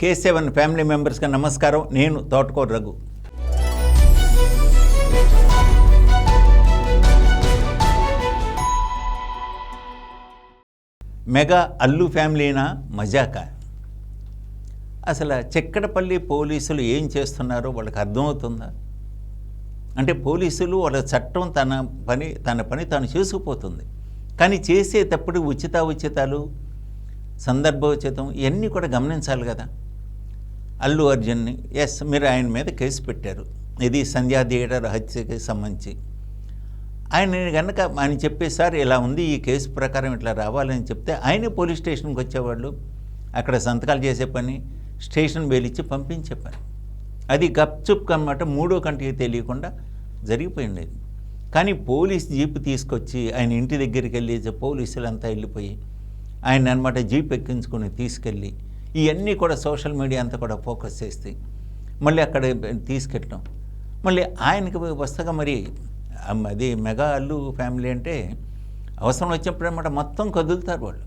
కే seven family మెంబర్స్కి నమస్కారం. నేను తోటకూర రఘు. మెగా అల్లు ఫ్యామిలీనా మజాకా. అసలు చెక్కడపల్లి పోలీసులు ఏం చేస్తున్నారో వాళ్ళకి అర్థమవుతుందా? అంటే పోలీసులు వాళ్ళ చట్టం తన పని తన పని తాను చేసుకుపోతుంది. కానీ చేసేటప్పుడు ఉచిత ఉచితాలు సందర్భోచితం ఇవన్నీ కూడా గమనించాలి కదా. అల్లు అర్జున్ని ఎస్ మీరు ఆయన మీద కేసు పెట్టారు. ఇది సంధ్యా థియేటర్ హత్యకి సంబంధించి. ఆయన కనుక ఆయన చెప్పేసారి ఇలా ఉంది ఈ కేసు ప్రకారం ఇట్లా రావాలని చెప్తే ఆయనే పోలీస్ స్టేషన్కి వచ్చేవాళ్ళు. అక్కడ సంతకాలు చేసే పని స్టేషన్ వేలిచ్చి పంపించే పని అది గప్చుప్ అన్నమాట మూడో కంటికి తెలియకుండా జరిగిపోయిండేది కానీ పోలీస్ జీప్ తీసుకొచ్చి ఆయన ఇంటి దగ్గరికి వెళ్ళి పోలీసులు అంతా వెళ్ళిపోయి ఆయన అనమాట జీప్ ఎక్కించుకొని తీసుకెళ్ళి ఇవన్నీ కూడా సోషల్ మీడియా అంతా కూడా ఫోకస్ చేస్తే మళ్ళీ అక్కడ తీసుకెళ్ళడం మళ్ళీ ఆయనకి వస్తగా మరి అది మెగా అల్లు ఫ్యామిలీ అంటే అవసరం వచ్చినప్పుడు అనమాట మొత్తం కదులుతారు వాళ్ళు.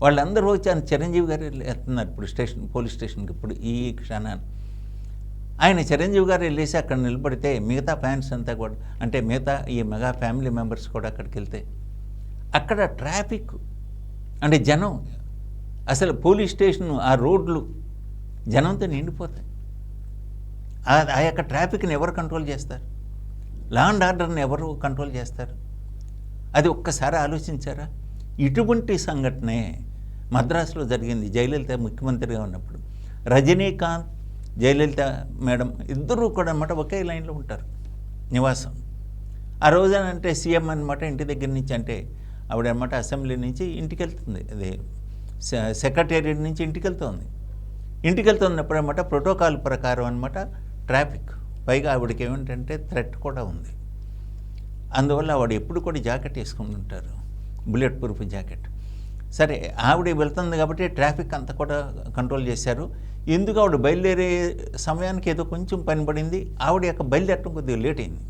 వాళ్ళందరూ వచ్చి ఆయన చిరంజీవి గారు వెళ్తున్నారు ఇప్పుడు స్టేషన్ పోలీస్ స్టేషన్కి ఇప్పుడు ఈ క్షణాన్ని ఆయన చిరంజీవి గారు వెళ్ళేసి అక్కడ నిలబడితే మిగతా ఫ్యాన్స్ అంతా కూడా అంటే మిగతా ఈ మెగా ఫ్యామిలీ మెంబర్స్ కూడా అక్కడికి వెళ్తే అక్కడ ట్రాఫిక్ అంటే జనం అసలు పోలీస్ స్టేషన్ ఆ రోడ్లు జనంతో నిండిపోతాయి. ఆ- ఆ యొక్క ట్రాఫిక్ని ఎవరు కంట్రోల్ చేస్తారు? లా అండ్ ఆర్డర్ని ఎవరు కంట్రోల్ చేస్తారు? అది ఒక్కసారి ఆలోచించారా? ఇటువంటి సంఘటనే మద్రాసులో జరిగింది జయలలిత ముఖ్యమంత్రిగా ఉన్నప్పుడు. రజనీకాంత్ జయలలిత మేడం ఇద్దరూ కూడా అన్నమాట ఒకే లైన్లో ఉంటారు నివాసం. ఆ రోజు అంటే సీఎం అనమాట ఇంటి దగ్గర నుంచి అంటే ఆవిడ అనమాట అసెంబ్లీ నుంచి ఇంటికి వెళ్తుంది. అది సెక్రటేరియట్ నుంచి ఇంటికి వెళ్తుంది ఇంటికి వెళ్తున్నప్పుడు అనమాట ప్రోటోకాల్ ప్రకారం అనమాట ట్రాఫిక్. పైగా ఆవిడకి ఏమిటంటే థ్రెట్ కూడా ఉంది. అందువల్ల ఆవిడ ఎప్పుడు కూడా జాకెట్ వేసుకుంటుంటారు ఉంటారు. Bullet proof jacket. సరే ఆవిడ వెళ్తుంది కాబట్టి ట్రాఫిక్ అంతా కూడా కంట్రోల్ చేశారు. ఎందుకు ఆవిడ బయలుదేరే సమయానికి ఏదో కొంచెం పని పడింది. ఆవిడ యొక్క బయలుదేరటం కొద్దిగా లేట్ అయింది.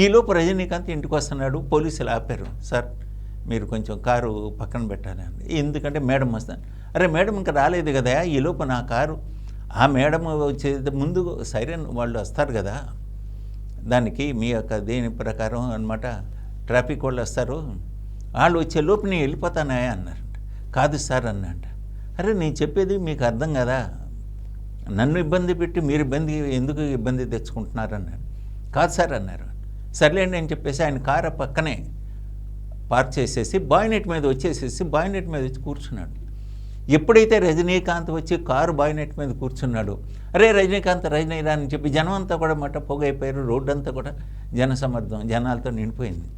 ఈలోపు రజనీకాంత్ ఇంటికి వస్తున్నాడు. పోలీసులు ఆపారు. సార్ మీరు కొంచెం కారు పక్కన పెట్టాలి అని ఎందుకంటే మేడం వస్తాను అరే మేడం ఇంకా రాలేదు కదా ఈలోపు నా కారు. ఆ మేడం వచ్చే ముందు సైరన్ వాళ్ళు వస్తారు కదా దానికి మీ యొక్క దేని ప్రకారం అన్నమాట ట్రాఫిక్ వాళ్ళు వస్తారు. వాళ్ళు వచ్చే లోపు నేను వెళ్ళిపోతానా అన్నారు కాదు సార్ అన్నట అరే నేను చెప్పేది మీకు అర్థం కదా నన్ను ఇబ్బంది పెట్టి మీరు ఇబ్బంది ఎందుకు ఇబ్బంది తెచ్చుకుంటున్నారు అన్నాడు కాదు సార్ అన్నారు. సర్లేండి అని చెప్పేసి ఆయన కారు పక్కనే పార్క్ చేసేసి బాయినెట్ మీద వచ్చేసేసి బాయ్నెట్ మీద వచ్చి కూర్చున్నాడు. ఎప్పుడైతే రజనీకాంత్ వచ్చి కారు బాయ్నెట్ మీద కూర్చున్నాడు అరే రజనీకాంత్ రజనీరా అని చెప్పి జనం అంతా కూడా మట్ట పొగైపోయారు రోడ్డు అంతా కూడా జన సమర్థం జనాలతో నిండిపోయింది.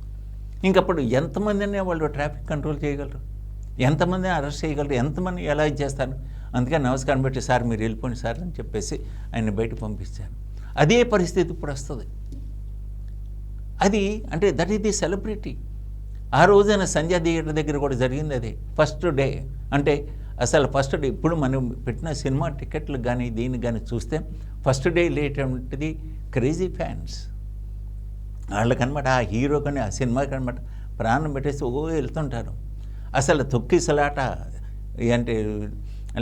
ఇంకప్పుడు ఎంతమందినే వాళ్ళు ట్రాఫిక్ కంట్రోల్ చేయగలరు? ఎంతమందిని అరెస్ట్ చేయగలరు? ఎంతమంది ఎలా చేస్తారు? అందుకే నమస్కారం పెట్టి సార్ మీరు వెళ్ళిపోండి సార్ అని చెప్పేసి ఆయన బయట పంపించాను అదే పరిస్థితి ఇప్పుడు వస్తుంది. అది అంటే దట్ ఈస్ ది సెలబ్రిటీ ఆ రోజున సంధ్యా థియేటర్ దగ్గర కూడా జరిగింది అది. First day. అంటే అసలు ఫస్ట్ డే ఇప్పుడు మనం పెట్టిన సినిమా టికెట్లు కానీ దీన్ని కానీ చూస్తే ఫస్ట్ డే లేటటువంటిది క్రేజీ ఫ్యాన్స్. వాళ్ళకనమాట ఆ హీరో కానీ ఆ సినిమాకి అనమాట ప్రాణం పెట్టేసి ఓ వెళ్తుంటారు. అసలు తొక్కిసలాట అంటే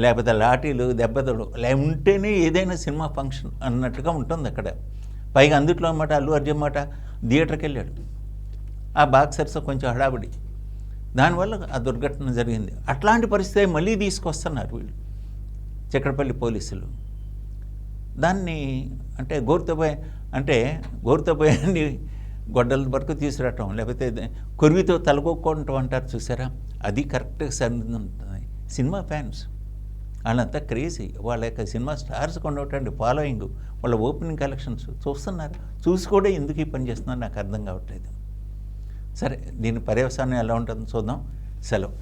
లేకపోతే లాఠీలు దెబ్బతలు లే ఉంటేనే ఏదైనా సినిమా ఫంక్షన్ అన్నట్టుగా ఉంటుంది అక్కడ. పైగా అందుట్లో అన్నమాట అల్లు అర్జున్ మాట థియేటర్కి వెళ్ళాడు ఆ బాక్సర్స్ కొంచెం హడావిడి. దానివల్ల ఆ దుర్ఘటన జరిగింది. అట్లాంటి పరిస్థితి మళ్ళీ తీసుకొస్తున్నారు వీళ్ళు. చక్రపల్లి పోలీసులు. దాన్ని అంటే గోరుతోపోయి అంటే గోరుతోపోయాన్ని గొడ్డల వరకు తీసుకురావటం లేకపోతే కొరివితో తలగొక్కోవటం అంటారు చూసారా? అది కరెక్ట్గా సరిదిద్దుంటుంది సినిమా ఫ్యాన్స్. వాళ్ళంతా క్రేజీ. వాళ్ళ యొక్క సినిమా స్టార్స్ కొన్నటువంటి ఫాలోయింగ్. వాళ్ళ ఓపెనింగ్ కలెక్షన్స్. చూస్తున్నారు. చూసి కూడా ఎందుకు ఈ పని చేస్తున్నారు నాకు అర్థం కావట్లేదు. సరే దీని పర్యవసానం ఎలా ఉంటుందో చూద్దాం. సెలవు.